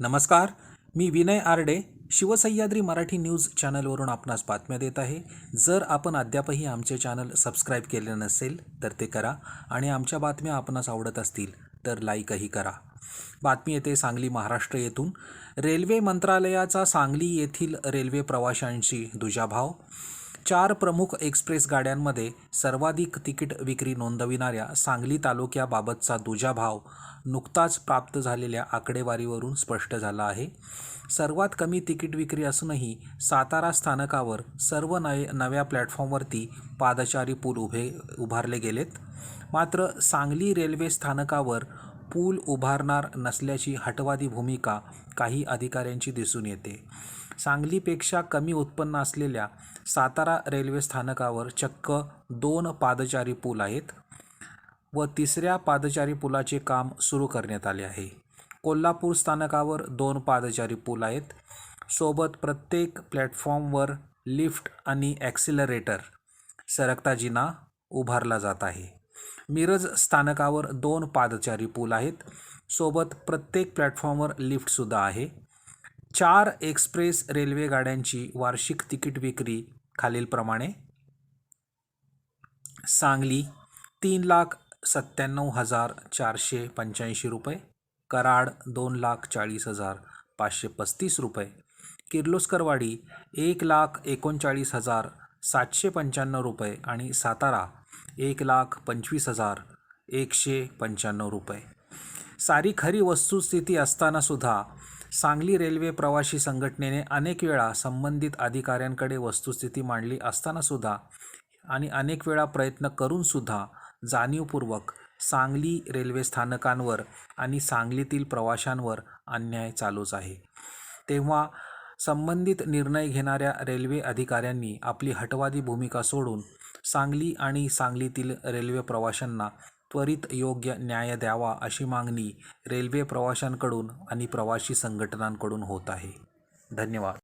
नमस्कार मी विनय आरडे शिवसह्याद्री मराठी न्यूज चॅनलवरून आपणास बातम्या देत आहे. जर आपण अद्यापही आमचे चॅनल सबस्क्राईब केले नसेल तर ते करा आणि आमच्या बातम्या आपणास आवडत असतील तर लाईकही करा. बातमी येते सांगली महाराष्ट्र येथून. रेल्वे मंत्रालयाचा सांगली येथील रेल्वे प्रवाशांशी दुजाभाव. चार प्रमुख एक्सप्रेस गाड्यांमध्ये सर्वाधिक तिकीट विक्री नोंदविणाऱ्या सांगली तालुक्याबाबतचा दुजाभाव नुकताच प्राप्त झालेल्या आकडेवारीवरून स्पष्ट झाला आहे. सर्वात कमी तिकीट विक्री असूनही सातारा स्थानकावर सर्व नवे नव्या प्लॅटफॉर्मवरती पादचारी पूल उभे उभारले गेलेत. मात्र सांगली रेल्वे स्थानकावर पूल उभारणार नसल्याची हटवादी भूमिका काही अधिकाऱ्यांची दिसून येते. सांगलीपेक्षा कमी उत्पन्न असलेल्या सातारा रेल्वे स्थानकावर चक्क दोन पादचारी पूल आहेत व तिसऱ्या पादचारी पुलाचे काम सुरू करण्यात आले आहे. कोल्हापूर स्थानकावर दोन पादचारी पूल आहेत. सोबत प्रत्येक प्लॅटफॉर्मवर लिफ्ट आणि ॲक्सिलरेटर सरकता जिना उभारला जात आहे. मिरज स्थानकावर दोन पादचारी पूल आहेत. सोबत प्रत्येक प्लॅटफॉर्मवर लिफ्टसुद्धा आहे. चार एक्सप्रेस रेल्वे गाड्यांची वार्षिक तिकीट विक्री खालीलप्रमाणे. सांगली तीन लाख सत्त्याण्णव हजार चारशे पंच्याऐंशी रुपये. कराड दोन लाख चाळीस हजार पाचशे पस्तीस रुपये. किर्लोस्करवाडी एक लाख एकोणचाळीस हजार सातशे पंच्याण्णव रुपये आणि सातारा एक लाख पंचवीस हजार एकशे पंच्याण्णव रुपये. सारी खरी वस्तुस्थिती असतानासुद्धा सांगली रेल्वे प्रवासी संघटनेने अनेक वेळा संबंधित अधिकाऱ्यांकडे वस्तुस्थिती मांडली असतानासुद्धा आणि अनेक वेळा प्रयत्न करूनसुद्धा जाणीवपूर्वक सांगली रेल्वे स्थानकांवर आणि सांगलीतील प्रवाशांवर अन्याय चालूच आहे. तेव्हा संबंधित निर्णय घेणाऱ्या रेल्वे अधिकाऱ्यांनी आपली हटवादी भूमिका सोडून सांगली आणि सांगलीतील रेल्वे प्रवाशांना त्वरित योग्य न्याय द्यावा अशी मागणी रेल्वे प्रवाशांकडून आणि प्रवासी संघटनांकडून होत आहे. धन्यवाद.